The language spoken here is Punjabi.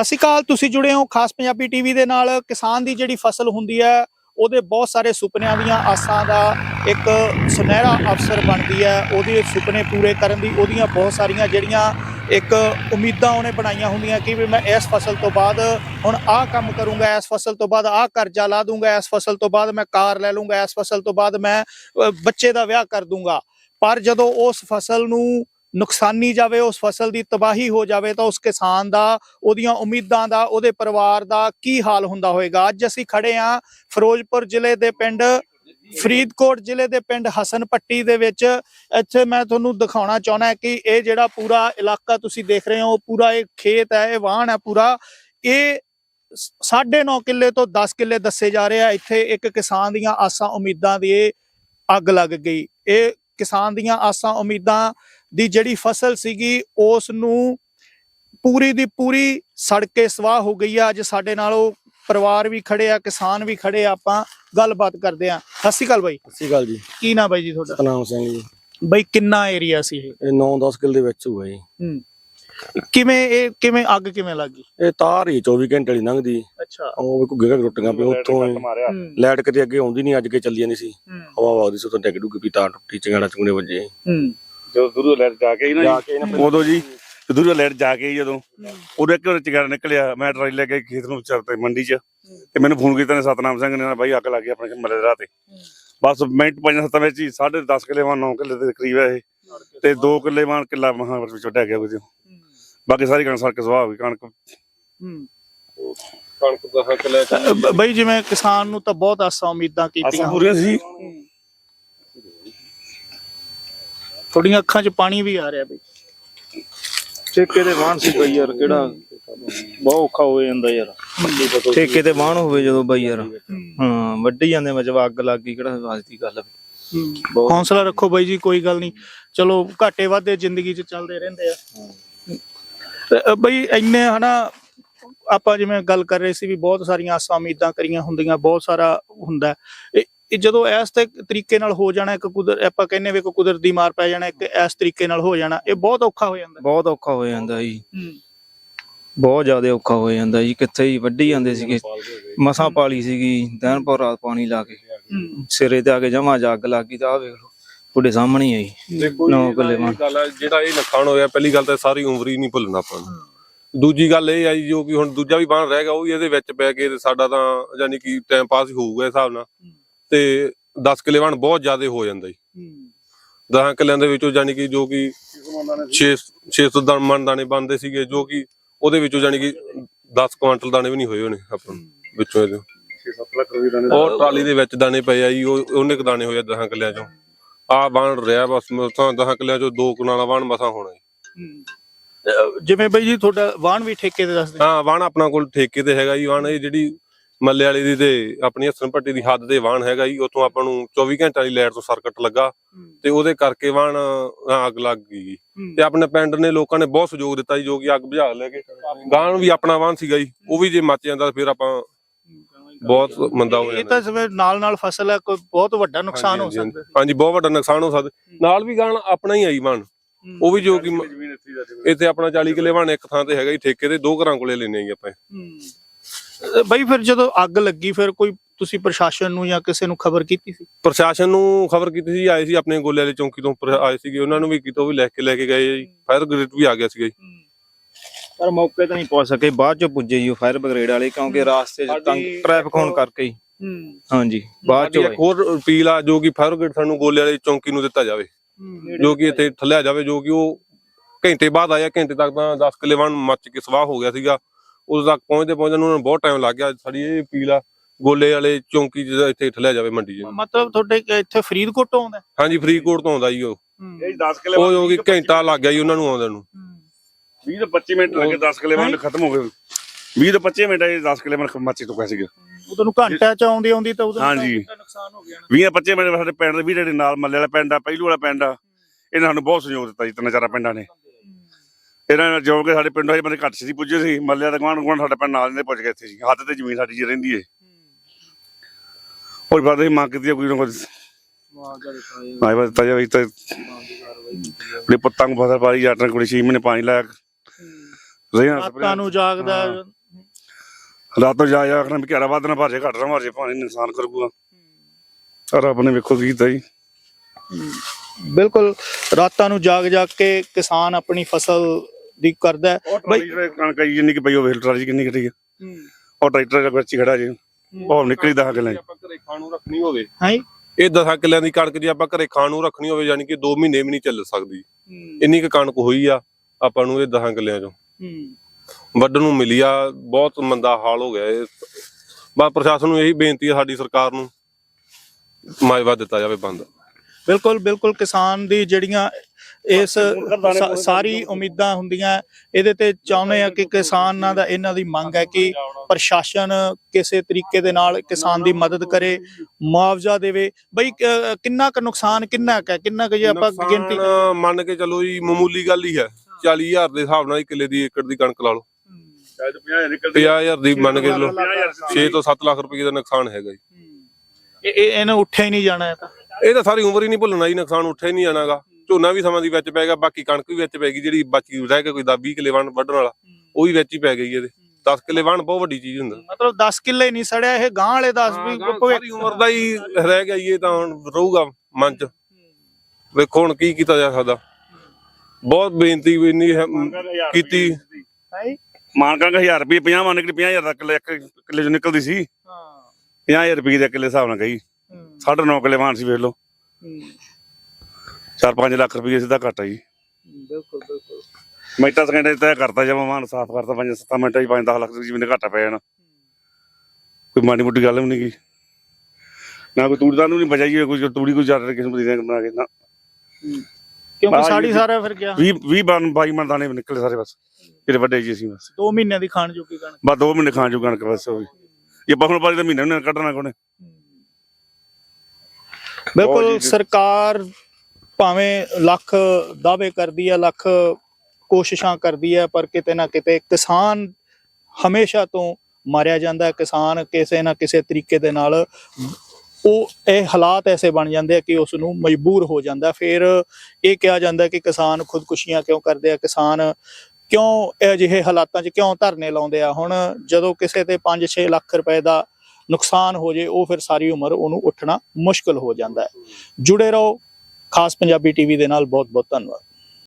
ਸਤਿ ਸ਼੍ਰੀ ਅਕਾਲ, ਤੁਸੀਂ ਜੁੜੇ ਹੋ ਖਾਸ ਪੰਜਾਬੀ ਟੀਵੀ ਦੇ ਨਾਲ। ਕਿਸਾਨ ਦੀ ਜਿਹੜੀ ਫਸਲ ਹੁੰਦੀ ਹੈ, ਉਹਦੇ ਬਹੁਤ ਸਾਰੇ ਸੁਪਨਿਆਂ ਦੀਆਂ ਆਸਾਂ ਦਾ ਇੱਕ ਸੁਨਹਿਰਾ ਅਵਸਰ ਬਣਦੀ ਹੈ। ਉਹਦੇ ਸੁਪਨੇ ਪੂਰੇ ਕਰਨ ਦੀ ਉਹਦੀਆਂ ਬਹੁਤ ਸਾਰੀਆਂ ਜਿਹੜੀਆਂ ਇੱਕ ਉਮੀਦਾਂ ਉਹਨੇ ਬਣਾਈਆਂ ਹੁੰਦੀਆਂ ਕਿ ਵੀ ਮੈਂ ਇਸ ਫਸਲ ਤੋਂ ਬਾਅਦ ਹੁਣ ਆਹ ਕੰਮ ਕਰੂੰਗਾ, ਇਸ ਫਸਲ ਤੋਂ ਬਾਅਦ ਆਹ ਕਰਜ਼ਾ ਲਾ ਦੂੰਗਾ, ਇਸ ਫਸਲ ਤੋਂ ਬਾਅਦ ਮੈਂ ਕਾਰ ਲੈ ਲੂੰਗਾ, ਇਸ ਫਸਲ ਤੋਂ ਬਾਅਦ ਮੈਂ ਬੱਚੇ ਦਾ ਵਿਆਹ ਕਰ ਦੂੰਗਾ। ਪਰ ਜਦੋਂ ਉਸ ਫਸਲ ਨੂੰ ਨੁਕਸਾਨੀ ਜਾਵੇ, ਉਸ ਫਸਲ ਦੀ ਤਬਾਹੀ ਹੋ ਜਾਵੇ, ਤਾਂ ਉਸ ਕਿਸਾਨ ਦਾ, ਉਹਦੀਆਂ ਉਮੀਦਾਂ ਦਾ, ਉਹਦੇ ਪਰਿਵਾਰ ਦਾ ਕੀ ਹਾਲ ਹੁੰਦਾ ਹੋਵੇਗਾ ਅੱਜ ਅਸੀਂ ਖੜੇ ਹਾਂ ਫਿਰੋਜ਼ਪੁਰ ਜ਼ਿਲ੍ਹੇ ਦੇ ਪਿੰਡ, ਫਰੀਦਕੋਟ ਜ਼ਿਲ੍ਹੇ ਦੇ ਪਿੰਡ ਹਸਨ ਪੱਟੀ ਦੇ ਵਿੱਚ। ਇੱਥੇ ਮੈਂ ਤੁਹਾਨੂੰ ਦਿਖਾਉਣਾ ਚਾਹੁੰਦਾ ਕਿ ਇਹ ਜਿਹੜਾ ਪੂਰਾ ਇਲਾਕਾ ਤੁਸੀਂ ਦੇਖ ਰਹੇ ਹੋ, ਪੂਰਾ ਇਹ ਖੇਤ ਹੈ, ਇਹ ਵਾਹਣ ਹੈ ਪੂਰਾ। ਇਹ 9.5 ਕਿੱਲੇ ਤੋਂ 10 ਕਿੱਲੇ ਦੱਸੇ ਜਾ ਰਹੇ ਆ। ਇੱਥੇ ਇੱਕ ਕਿਸਾਨ ਦੀਆਂ ਆਸਾਂ ਉਮੀਦਾਂ ਦੀ ਅੱਗ ਲੱਗ ਗਈ। ਇਹ ਕਿਸਾਨ ਦੀਆਂ ਆਸਾਂ ਉਮੀਦਾਂ ਦੀ ਜਿਹੜੀ ਫਸਲ ਸੀਗੀ ਉਸ ਨੂੰ ਪੂਰੀ ਦੀ ਪੂਰੀ ਸੜ ਕੇ ਸਵਾਹ ਹੋ ਗਈ ਆ। ਅੱਜ ਸਾਡੇ ਨਾਲ ਉਹ ਪਰਿਵਾਰ ਵੀ ਖੜੇ ਆ ਕਿਸਾਨ ਵੀ ਖੜੇ ਆ ਆਪਾਂ ਗੱਲਬਾਤ ਕਰਦੇ ਆ। ਸਤਿ ਸ਼੍ਰੀ ਅਕਾਲ ਬਾਈ। ਸਤਿ ਸ਼੍ਰੀ ਅਕਾਲ ਜੀ। ਕੀ ਨਾਮ ਬਾਈ ਜੀ ਤੁਹਾਡਾ? ਸਤਨਾਮ ਸਿੰਘ ਜੀ। ਬਾਈ ਕਿੰਨਾ ਏਰੀਆ ਸੀ ਇਹ? ਇਹ 9-10 ਕਿੱਲ ਦੇ ਵਿੱਚ ਹੋਊਗਾ ਜੀ। ਹੂੰ। ਕਿਵੇਂ ਇਹ ਕਿਵੇਂ ਅੱਗ ਕਿਵੇਂ ਲੱਗ ਗਈ? ਇਹ ਤਾਰ ਹੀ 24 ਘੰਟੇ ਵਾਲੀ ਲੰਘਦੀ। ਅੱਛਾ। ਉਹ ਕੋਈ ਗਿਗਾ ਰੁੱਟੀਆਂ ਪਈ ਉੱਥੋਂ ਲਾਈਟ ਕਿਤੇ ਅੱਗੇ ਆਉਂਦੀ ਨਹੀਂ ਅੱਜ ਕੇ ਚੱਲੀ ਜਾਂਦੀ ਸੀ। ਹਵਾ ਵਗਦੀ ਸੀ ਉੱਥੋਂ ਡਿੱਗ ਡੁੱਗ ਪਈ ਤਾਰ ਟੁੱਟੀ ਚੰਗਾੜਾ ਚੁੰਗੜੇ ਵੱਜੇ। ਹੂੰ। ਜਦੋਂ ਦੂਰੋਂ ਲੈਟ ਜਾ ਕੇ ਹੀ ਨਾ ਜਾ। ਕੇ ਉਦੋਂ ਜੀ ਦੂਰੋਂ ਲੈਟ ਜਾ ਕੇ ਹੀ ਜਦੋਂ। ਉਦੋਂ ਇੱਕ ਵਾਰ ਚਿਗਾਰ ਨਿਕਲਿਆ ਮੈਂ ਟਰਾਲੀ ਲੈ ਕੇ ਖੇਤ ਨੂੰ ਚੱਲ ਤੇ ਮੰਡੀ 'ਚ। ਤੇ ਮੈਨੂੰ ਫੋਨ ਕੀਤਾ ਨੇ ਸਤਨਾਮ ਸਿੰਘ ਨੇ ਬਾਈ ਅੱਗ ਲੱਗ ਗਈ ਆਪਣੇ ਮਲੇ ਦੇ ਰਾਹ ਤੇ। ਬਸ ਮਿੰਟ ਪੰਜ ਸੱਤਾਂ ਵਿੱਚ ਹੀ 10.5 ਕਿੱਲੇ ਵਾਂ 9 ਕਿੱਲੇ ਦੇ ਕਰੀਬ ਹੈ ਇਹ। ਤੇ 2 ਕਿੱਲੇ ਵਾਂ ਕਿੱਲਾ ਮਹਾਂ ਵਿੱਚ ਵੱਢਿਆ ਗਿਆ ਕੁਝ ਬਾਕੀ ਸਾਰੀ ਕਣਕ ਸੜ ਕੇ ਸਵਾਹ ਹੋ ਗਈ ਕਣਕ। ਹੂੰ ਕਣਕ ਦਾ ਕਿੱਲੇ ਅ, ਬ- ਬਾਈ ਜਿਵੇਂ ਕਿਸਾਨ ਨੂੰ ਤਾਂ ਬਹੁਤ ਆਸਾਂ ਉਮੀਦਾਂ ਕੀਤੀਆਂ। ਅਸਾਂ ਪੂਰੀਆਂ ਸੀ। ਤੁਹਾਡੀਆਂ ਅੱਖਾਂ 'ਚ ਪਾਣੀ ਵੀ ਆ ਰਿਹਾ ਬਈ। ਠੇਕੇ ਤੇ ਵਾਹਣ ਸੀ ਬਈ ਯਾਰ ਕਿਹੜਾ? ਬਹੁਤ ਔਖਾ ਹੋ ਜਾਂਦਾ ਯਾਰ। ਠੇਕੇ ਤੇ ਵਾਹਣ ਹੋਵੇ ਜਦੋਂ ਬਈ ਯਾਰ। ਹਾਂ ਵੱਢੀ ਜਾਂਦੇ ਮੈਂ ਅੱਗ ਲੱਗ ਗਈ ਕਿਹੜਾ ਵਾਸ ਦੀ ਗੱਲ ਬਹੁਤ- ਹੌਸਲਾ ਰੱਖੋ ਬਾਈ ਜੀ ਕੋਈ ਗੱਲ ਨਹੀਂ। ਚਲੋ ਘਾਟੇ ਵਾਧੇ ਜ਼ਿੰਦਗੀ 'ਚ ਚੱਲਦੇ ਰਹਿੰਦੇ ਆ। ਅ, ਬਈ ਇੰਨੇ ਹਨਾ ਆਪਾਂ ਜਿਵੇਂ ਗੱਲ ਕਰ ਰਹੇ ਸੀ ਵੀ ਬਹੁਤ ਸਾਰੀਆਂ ਆਸਾਂ ਉਮੀਦਾਂ ਕਰੀਆਂ ਹੁੰਦੀਆਂ ਬਹੁਤ ਸਾਰਾ ਹੁੰਦਾ। ਇਹ ਇਹ ਜਦੋਂ ਇਸ ਤੇ ਤਰੀਕੇ ਨਾਲ ਹੋ ਜਾਣਾ ਇੱਕ ਕੁਦਰ ਆਪਾਂ ਕਹਿੰਨੇ ਵੀ ਇੱਕ ਕੁਦਰਤੀ ਮਾਰ ਪੈ ਜਾਣਾ ਇੱਕ ਇਸ ਤਰੀਕੇ ਨਾਲ ਹੋ ਜਾਣਾ ਇਹ ਬਹੁਤ ਔਖਾ ਹੋ ਜਾਂਦਾ। ਬਹੁਤ ਔਖਾ ਹੋ ਜਾਂਦਾ ਜੀ। ਹੂੰ। ਬਹੁਤ ਜ਼ਿਆਦਾ ਔਖਾ ਹੋ ਜਾਂਦਾ ਜੀ। ਕਿੱਥੇ ਹੀ ਵੱਢੀ ਜਾਂਦੇ ਸੀਗੇ। ਮਸਾਂ ਪਾਲੀ ਸੀਗੀ ਦਿਨ ਪਰ ਰਾਤ ਪਾਣੀ ਲਾ ਕੇ। ਹੂੰ। ਸਿਰੇ ਤੇ ਆ ਕੇ ਜਮਾ ਜਾ ਅੱਗ ਲੱਗ ਗਈ ਤਾਂ ਆ ਵੇਖ ਲਓ ਤੁਹਾਡੇ ਸਾਹਮਣੇ ਹੀ ਆਈ ਨੌ ਕਿੱਲੇ ਹੈ ਜਿਹੜਾ ਇਹ ਨੁਕਸਾਨ ਹੋਇਆ ਪਹਿਲੀ ਗੱਲ ਤਾਂ ਸਾਰੀ ਉਮਰ ਹੀ ਨਹੀਂ ਭੁੱਲਣਾ ਆਪਾਂ ਨੂੰ। ਦੂਜੀ ਗੱਲ ਇਹ ਆਈ ਜੋ ਕਿ ਹੁਣ ਦੂਜਾ ਵੀ ਬਾਣ ਰਹਿ ਗਿਆ ਉਹ ਵੀ ਇਹਦੇ ਵਿੱਚ ਪੈ ਕੇ ਸਾਡਾ ਤਾਂ ਯਾਨੀ ਕਿ ਟਾਈਮ ਪਾਸ ਹੀ ਹੋਊਗਾ ਇਸ ਹਿਸਾਬ ਨਾਲ। ਤੇ 10 ਕਿੱਲੇ ਬਾਣ ਬਹੁਤ ਜ਼ਿਆਦਾ ਹੋ ਜਾਂਦਾ ਜੀ। ਹੂੰ। 10 ਕਿੱਲਿਆਂ ਦੇ ਵਿੱਚੋਂ ਯਾਨੀ ਕਿ ਜੋ ਕਿ 6 600 ਦਨ ਮਣ ਦਾਣੇ ਬਣਦੇ ਸੀਗੇ ਜੋ ਕਿ ਉਹਦੇ ਵਿੱਚੋਂ ਯਾਨੀ ਕਿ 10 ਕੁਆਂਟਲ ਦਾਣੇ ਵੀ ਨਹੀਂ ਹੋਏ ਹੋਣੇ ਆਪਾਂ ਵਿੱਚੋਂ ਇਹਦੇ। 6-7 ਲੱਖ ਰੁਪਏ ਦਾ ਉਹ ਟਰਾਲੀ ਦੇ ਵਿੱਚ ਦਾਣੇ ਪਏ ਆ ਜੀ ਉਹ ਉਹਨੇ ਕੁ ਦਾਣੇ ਹੋਏ 10 ਕਿੱਲਿਆਂ ਚੋਂ। ਆ ਬਣ ਰਿਹਾ ਬਸ ਮਸਾਂ 10 ਕਿੱਲਿਆਂ ਚੋਂ ਦੋ ਕੁਨਾਲਾ ਵਾਣ ਮਸਾਂ ਹੋਣਾ ਜੀ। ਜਿਵੇਂ ਬਈ ਜੀ ਤੁਹਾਡਾ ਵਾਹਣ ਵੀ ਠੇਕੇ ਤੇ ਦੱਸਦੇ ਹਾਂ ਵਾਣ ਆਪਣਾ ਕੋਲ ਠੇਕੇ ਤੇ ਹੈਗਾ ਜੀ ਵਾਣ ਇਹ ਜਿਹੜੀ ਮੱਲੇ ਵਾਲੀ ਦੀ ਤੇ ਆਪਣੀ ਹਸਨ ਪੱਟੀ ਦੀ ਹੱਦ ਤੇ ਵਾਣ ਹੈਗਾ ਜੀ ਉੱਥੋਂ ਆਪਾਂ ਨੂੰ 24 ਘੰਟਿਆਂ ਦੀ ਲਾਈਟ ਤੋਂ ਸਰਕਟ ਲੱਗਾ ਤੇ ਉਹਦੇ ਕਰਕੇ ਵਾਣ ਅੱਗ ਲੱਗ ਗਈ। ਤੇ ਆਪਣੇ ਪਿੰਡ ਨੇ ਲੋਕਾਂ ਨੇ ਬਹੁਤ ਸਹਿਯੋਗ ਦਿੱਤਾ ਜੀ ਜੋ ਕਿ ਅੱਗ ਬੁਝਾ ਲੈ ਕੇ। ਗਾਂ ਵੀ ਆਪਣਾ ਵਾਹਨ ਸੀਗਾ ਜੀ ਉਹ ਵੀ ਜੇ ਮੱਚ ਜਾਂਦਾ ਫਿਰ ਆਪਾਂ ਬਹੁਤ ਮੰਦਾ ਹੋ ਇਹ ਜਾਂਦਾ। ਤਾਂ ਜਿਵੇਂ ਨਾਲ ਨਾਲ ਫਸਲ ਹੈ ਕੋਈ ਬਹੁਤ ਵੱਡਾ ਨੁਕਸਾਨ ਹੋ ਸਕਦਾ। ਹਾਂਜੀ ਬਹੁਤ ਵੱਡਾ ਨੁਕਸਾਨ ਹੋ ਸਕਦਾ। ਨਾਲ ਵੀ ਗਾਣ ਆਪਣਾ ਹੀ ਆਈ ਵਾਣ ਉਹ ਵੀ ਜੋ ਕਿ ਇੱਥੇ ਆਪਣਾ 40 ਕਿੱਲੇ ਵਾਣ ਇੱਕ ਥਾਂ ਤੇ ਹੈਗਾ ਜੀ ਠੇਕੇ ਤੇ ਦੋ ਘਰਾਂ ਕੋਲੇ ਲੈਨੇ ਜੀ ਆਪਾਂ। ਬਈ ਫਿਰ ਜਦੋਂ ਅੱਗ ਲੱਗੀ ਫਿਰ ਕੋਈ ਤੁਸੀਂ ਪ੍ਰਸ਼ਾਸਨ ਨੂੰ ਜਾਂ ਕਿਸੇ ਨੂੰ ਖਬਰ ਕੀਤੀ ਸੀ? ਪ੍ਰਸ਼ਾਸਨ ਨੂੰ ਖਬਰ ਕੀਤੀ ਸੀ ਆਏ ਸੀ ਆਪਣੇ ਗੋਲੇ ਵਾਲੀ ਚੌਂਕੀ ਤੋਂ ਉੱਪਰ ਆਏ ਸੀਗੇ। ਉਹਨਾਂ ਨੂੰ ਵੀ ਕੀਤਾ ਵੀ ਲਿਖ ਕੇ ਲੈ ਕੇ ਗਏ ਜੀ। ਫਾਇਰ ਬ੍ਰਿਗੇਡ ਵੀ ਆ ਗਿਆ ਸੀਗਾ ਜੀ। ਪਰ ਮੌਕੇ ਤੇ ਨਹੀਂ ਪਹੁੰਚ ਸਕੇ। ਬਾਅਦ ਚ ਪੁੱਜੇ ਜੀ ਉਹ ਫਾਇਰ ਬ੍ਰਿਗੇਡ ਵਾਲੇ ਕਿਉਂਕਿ ਰਾਸਤੇ 'ਚ ਤੰਗ ਟ੍ਰੈਫਿਕ ਹੋਣ ਕਰਕੇ ਹੀ। ਹਾਂਜੀ ਬਾਅਦ ਚ ਸਾਡੀ ਇੱਕ ਹੋਰ ਅਪੀਲ ਆ ਜੋ ਕਿ ਫਾਇਰ ਬ੍ਰਿਗੇਡ ਸਾਨੂੰ ਗੋਲੇ ਵਾਲੀ ਚੌਂਕੀ ਨੂੰ ਦਿੱਤਾ ਜਾਵੇ। ਜੋ ਕਿ ਇੱਥੇ ਥੱਲੇ ਜਾਵੇ ਜੋ ਕਿ ਉਹ ਘੰਟੇ ਬਾਅਦ ਆਇਆ ਘੰਟੇ ਤੱਕ ਤਾਂ 10 ਕਿੱਲੇ ਵਣ ਮੱਚ ਕੇ ਸਵਾਹ ਹੋ ਗਿਆ ਸੀਗਾ। ਉਦੋਂ ਤੱਕ ਪਹੁੰਚਦੇ ਪਹੁੰਚਦੇ ਨੂੰ ਉਹਨਾਂ ਨੂੰ ਬਹੁਤ ਟਾਈਮ ਲੱਗ ਗਿਆ। ਸਾਡੀ ਇਹ ਅਪੀਲ ਆ ਗੋਲੇ ਵਾਲੇ ਚੌਂਕੀ ਜਿਹੜਾ ਇੱਥੇ ਥੱਲੇ ਜਾਵੇ ਮੰਡੀ 'ਚ। ਮਤਲਬ ਤੁਹਾਡੇ ਇੱਥੇ ਫਰੀਦਕੋਟ ਤੋਂ ਆਉਂਦਾ ਹਾਂਜੀ ਫਰੀਦਕੋਟ ਤੋਂ ਆਉਂਦਾ ਜੀ ਉਹ। ਇਹ 10 ਕਿੱਲੇ ਉਹ ਜੋ ਕਿ ਘੰਟਾ ਲੱਗ ਗਿਆ ਜੀ ਉਹਨਾਂ ਨੂੰ ਆਉਂਦੇ ਨੂੰ। 20 ਤੋਂ 25 ਮਿੰਟ ਲੱਗੇ 10 ਕਿੱਲੇ ਵਾਂ ਖਤਮ ਹੋ ਗਏ। 20 ਤੋਂ 25 ਮਿੰਟ ਇਹ 10 ਕਿੱਲੇ ਵਾਂ ਮੱਚ ਚੁੱਕਾ ਸੀਗਾ ਉਦੋਂ ਨੂੰ ਘੰਟਾ ਚ ਆਉਂਦੀ ਆਉਂਦੀ ਤਾਂ ਉਦੋਂ ਹਾਂਜੀ। ਤਾਂ ਨੁਕਸਾਨ ਹੋ ਗਿਆ ਨਾ। 20 25 ਮਿੰਟ ਸਾਡੇ ਪਿੰਡ ਦੇ ਵੀ ਜਿਹੜੇ ਨਾਲ ਮੱਲੇ ਵਾਲਾ ਪਿੰਡ ਆ ਪਹਿਲੂ ਵਾਲਾ ਪਿੰਡ ਆ ਇਹਨਾਂ ਸਾਨੂੰ ਬਹੁਤ ਸਹਿਯੋਗ ਦਿੱਤਾ ਜੀ ਤਿੰਨ ਚਾਰਾਂ ਪਿੰਡਾਂ ਨੇ। ਇਹਨਾਂ ਨਾਲ ਜੋ ਕਿ ਸਾਡੇ ਪਿੰਡੋਂ ਇਹ ਬੰਦੇ ਘੱਟ ਸੀ ਪੁੱਜੇ ਸੀ। ਮੱਲੇ ਦਾ ਗਵਾਂਢ ਗਵਾਂਢ ਸਾਡੇ ਪਿੰਡ ਨਾਲ ਦੇ ਪੁੱਜ ਗਏ ਇੱਥੇ ਜੀ ਹੱਥ ਤੇ ਜ਼ਮੀਨ ਸਾਡੀ ਜੀ ਰਹਿੰਦੀ ਏ। ਹੋਰ ਬਾਅਦ ਇਹ ਮੰਗ ਕੀਤੀ ਕੋਈ ਨਾ ਕੋਈ। ਆਏ ਬਸ ਤਾਜਾ ਵੀ ਤਾਂ ਆਪਣੇ ਪੁੱਤਾਂ ਨੂੰ ਫਸਲ ਪਾਰੀ ਜੱਟ ਨੇ ਕੋਈ 6 ਮਹੀਨੇ ਪਾਣੀ ਲਾਇਆ। ਰਹੀਆਂ ਰਾਤਾਂ ਨੂੰ ਜਾਗਦਾ ਹਾਂ। ਰਾਤ ਨੂੰ ਜਾ ਜਾ ਕੇ ਘੇਰਾ ਵੱਧ ਨਾ ਭਰ ਜੇ ਘੱਟ ਨਾ ਭਰ ਜੇ ਪਾਣੀ ਨੁਕਸਾਨ ਕਰੂਗਾ। ਰੱਬ ਨੇ ਵੇਖੋ ਕੀ ਕੀਤਾ ਜੀ। ਬਿਲਕੁਲ ਰਾਤਾਂ ਨੂੰ ਜਾਗ ਜਾਗ ਕੇ ਕਿਸਾਨ ਆਪਣੀ ਫਸਲ ਦੀ ਕਰਦਾ ਹੈ। ਟਰਾਲੀ ਕਣਕ ਜਿੰਨੀ ਕਿ ਪਈ ਉਹ ਵੇਲ ਟਰਾਲੀ ਕਿੰਨੀ ਕਿੱਟੀ ਆ। ਉਹ ਟਰੈਕਟਰ ਦੇ ਵਿੱਚ ਹੀ ਖੜਾ ਜੀ। ਉਹ ਨਿਕਲੀ ਦਸ ਕਿੱਲੇ ਆਪਾਂ ਘਰੇ ਖਾਣ ਨੂੰ ਰੱਖਣੀ ਹੋਵੇ। ਹਾਂ? ਇਹ 10 ਕਿੱਲਿਆਂ ਦੀ ਕਣਕ ਜੇ ਆਪਾਂ ਘਰੇ ਖਾਣ ਨੂੰ ਰੱਖਣੀ ਹੋਵੇ ਯਾਨੀ ਕਿ 2 ਮਹੀਨੇ ਵੀ ਨਹੀਂ ਚੱਲ ਸਕਦੀ। ਇੰਨੀ ਕੁ ਕਣਕ ਹੋਈ ਆ ਆਪਾਂ ਨੂੰ ਇਹ 10 ਕਿੱਲਿਆਂ ਚੋਂ। ਵੱਢਣ ਨੂੰ ਮਿਲੀ ਆ ਬਹੁਤ ਮੰਦਾ ਹਾਲ ਹੋ ਗਿਆ ਇਹ। ਬਸ ਪ੍ਰਸ਼ਾਸਨ ਨੂੰ ਇਹੀ ਬੇਨਤੀ ਹੈ ਸਾਡੀ ਸਰਕਾਰ ਨੂੰ ਮਾਜਵਾ ਦਿੱਤਾ ਜਾਵੇ ਬੰਦ। ਬਿਲਕੁਲ ਬਿਲਕੁਲ। ਕਿਸਾਨ ਦੀ ਜਿਹੜੀਆਂ ਇਸ ਸਾਰੀ ਉਮੀਦਾਂ ਹੁੰਦੀਆਂ ਇਹਦੇ ਤੇ ਚਾਹੁੰਦੇ ਆ ਕਿ ਕਿਸਾਨਾਂ ਦਾ ਇਹਨਾਂ ਦੀ ਮੰਗ ਹੈ ਕਿ ਪ੍ਰਸ਼ਾਸਨ ਕਿਸੇ ਤਰੀਕੇ ਦੇ ਨਾਲ ਕਿਸਾਨ ਦੀ ਮਦਦ ਕਰੇ ਮੁਆਵਜ਼ਾ ਦੇਵੇ। ਬਈ ਕਿੰਨਾ ਕੁ ਨੁਕਸਾਨ ਕਿੰਨਾ ਕੁ ਹੈ? ਕਿੰਨਾ ਕੁ ਜੇ ਆਪਾਂ ਗਿਣਤੀ ਮੰਨ ਕੇ ਚੱਲੋ ਜੀ ਮਾਮੂਲੀ ਗੱਲ ਹੀ ਹੈ। 40000 ਦੇ ਹਿਸਾਬ ਨਾਲ ਹੀ ਕਿੱਲੇ ਦੀ ਏਕੜ ਦੀ ਕਣਕ ਲਾ ਲਓ। ਸ਼ਾਇਦ 50 ਨਿਕਲਦੀ 50000 ਦੀ ਮੰਨ ਕੇ ਚੱਲੋ। 6 ਤੋਂ 7 ਲੱਖ ਰੁਪਏ ਦਾ ਨੁਕਸਾਨ ਹੈਗਾ ਜੀ। ਇਹ ਇਹ- ਇਹਨੂੰ ਉੱਠਿਆ ਹੀ ਨਹੀਂ ਜਾਣਾ ਤਾਂ। ਇਹ ਤਾਂ ਸਾਰੀ ਉਮਰ ਹੀ ਨਹੀਂ ਭੁੱਲਣਾ ਜੀ ਨੁਕਸਾਨ ਉੱਠਿਆ ਹੀ ਨਹੀਂ ਜਾਣਾਗਾ। ਝੋਨਾ ਵੀ ਸਮਾਂ ਦੀ ਵਿੱਚ ਪੈ ਗਿਆ ਬਾਕੀ ਕਣਕ ਵੀ ਵਿੱਚ ਪੈ ਗਈ ਜਿਹੜੀ ਬਾਕੀ ਰਹਿ ਗਿਆ ਕੋਈ 20 ਕਿੱਲੇ ਵਣ ਵੱਢਣ ਵਾਲਾ ਉਹ ਵੀ ਵਿੱਚ ਹੀ ਪੈ ਗਈ ਇਹਦੇ। 10 ਕਿੱਲੇ ਵਣ ਬਹੁਤ ਵੱਡੀ ਚੀਜ਼ ਹੁੰਦਾ। ਮਤਲਬ 10 ਕਿੱਲੇ ਨਹੀਂ ਸੜਿਆ ਇਹ ਗਾਂ ਵਾਲੇ 10 ਵੀ ਸਾਰੀ ਉਮਰ ਦਾ ਹੀ ਰਹਿ ਗਿਆ ਇਹ ਤਾਂ ਹੁਣ ਰਹੂਗਾ ਮਨ ਚ। ਵੇਖੋ ਹੁਣ ਕੀ ਕੀਤਾ ਜਾ ਸਕਦਾ। ਬਹੁਤ ਬੇਨਤੀ ਵੀ ਇੰਨੀ ਹੈ- ਕੀਤੀ? ਮਾਨਕਾਂ 1000 ਰੁਪਏ 50 ਮੰਨ ਕੇ 50000 ਦਾ ਕਿੱਲੇ ਇੱਕ ਕਿੱਲੇ ਚੋਂ ਨਿਕਲਦੀ ਸੀ। ਹਾਂ। 50000 ਰੁਪਏ ਦੇ ਕਿੱਲੇ ਹਿਸਾਬ ਨਾਲ ਗਈ। ਹੂੰ, 9.5 ਕਿੱਲੇ ਮਾਨ ਸੀ ਵੇਖ ਲਓ। 4-5 ਲੱਖ ਰੁਪਏ ਸਿੱਧਾ ਘੱਟ ਜੀ। ਬਿਲਕੁਲ ਬਿਲਕੁਲ। 'ਚ ਤੈਅ ਕਰਤਾ ਜਮਾ ਮਾਨ ਸਾਫ਼ ਕਰਤਾ 5-7 ਮਿੰਟਾਂ 'ਚ 5-10 ਲੱਖ ਜਿਵੇਂ ਘਾਟਾ ਪੈ ਜਾਣਾ ਕੋਈ ਮਾੜੀ ਮੋਟੀ ਗੱਲ ਵੀ ਨਹੀਂ ਗਈ ਨਾ ਕੋਈ ਤੂੜੀ ਨੂੰ ਨਹੀਂ ਬਚਾਈ ਕੋਈ ਤੂੜੀ ਕੋਈ ਚੱਲ ਕਿਸੇ ਨੂੰ ਦੇ ਬਣਾ ਕੇ ਨਾ। ਕਿਉਂਕਿ ਸਾੜੀ ਸਾਰਾ ਫਿਰ ਗਿਆ 20 20 ਬਨ 22 ਮਨ ਦਾਣੇ ਨਿਕਲੇ ਸਾਰੇ ਬਸ। ਜਿਹੜੇ ਵੱਡੇ ਜੀ ਅਸੀਂ ਬਸ। 2 ਮਹੀਨਿਆਂ ਦੀ ਖਾਣ ਜੋਗੀ ਕਣਕ। ਬਸ 2 ਮਹੀਨੇ ਖਾਣ ਜੋ ਕਣਕ ਬਸ ਹੋਈ ਇਹ ਬਹੁਣ ਬਾਰੀ ਦਾ ਮਹੀਨੇ ਨੇ ਕੱਢਣਾ ਕੋਨੇ ਬਿਲਕੁਲ। ਸਰਕਾਰ ਭਾਵੇਂ ਲੱਖ ਦਾਅਵੇ ਕਰਦੀ ਹੈ ਲੱਖ ਕੋਸ਼ਿਸ਼ਾਂ ਕਰਦੀ ਹੈ ਪਰ ਕਿਤੇ ਨਾ ਕਿਤੇ ਕਿਸਾਨ ਹਮੇਸ਼ਾ ਤੋਂ ਮਾਰਿਆ ਜਾਂਦਾ ਹੈ। ਕਿਸਾਨ ਕਿਸੇ ਨਾ ਕਿਸੇ ਤਰੀਕੇ ਦੇ ਨਾਲ ਉਹ ਇਹ ਹਾਲਾਤ ਐਸੇ ਬਣ ਜਾਂਦੇ ਆ ਕਿ ਉਸ ਨੂੰ ਮਜਬੂਰ ਹੋ ਜਾਂਦਾ ਫਿਰ ਇਹ ਕਿਹਾ ਜਾਂਦਾ ਕਿ ਕਿਸਾਨ ਖੁਦਕੁਸ਼ੀਆਂ ਕਿਉਂ ਕਰਦੇ ਆ? ਕਿਸਾਨ ਕਿਉਂ ਇਹ ਜਿਹੇ ਹਾਲਾਤਾਂ 'ਚ ਕਿਉਂ ਧਰਨੇ ਲਾਉਂਦੇ ਆ? ਹੁਣ ਜਦੋਂ ਕਿਸੇ ਤੇ 5-6 ਲੱਖ ਰੁਪਏ ਦਾ ਨੁਕਸਾਨ ਹੋ ਜੇ, ਉਹ ਫਿਰ ਸਾਰੀ ਉਮਰ ਉਹਨੂੰ ਉੱਠਣਾ ਮੁਸ਼ਕਲ ਹੋ ਜਾਂਦਾ ਹੈ। ਜੁੜੇ ਰਹੋ। ਖਾਸ ਪੰਜਾਬੀ ਟੀਵੀ ਦੇ ਨਾਲ ਬਹੁਤ ਬਹੁਤ ਧੰਨਵਾਦ।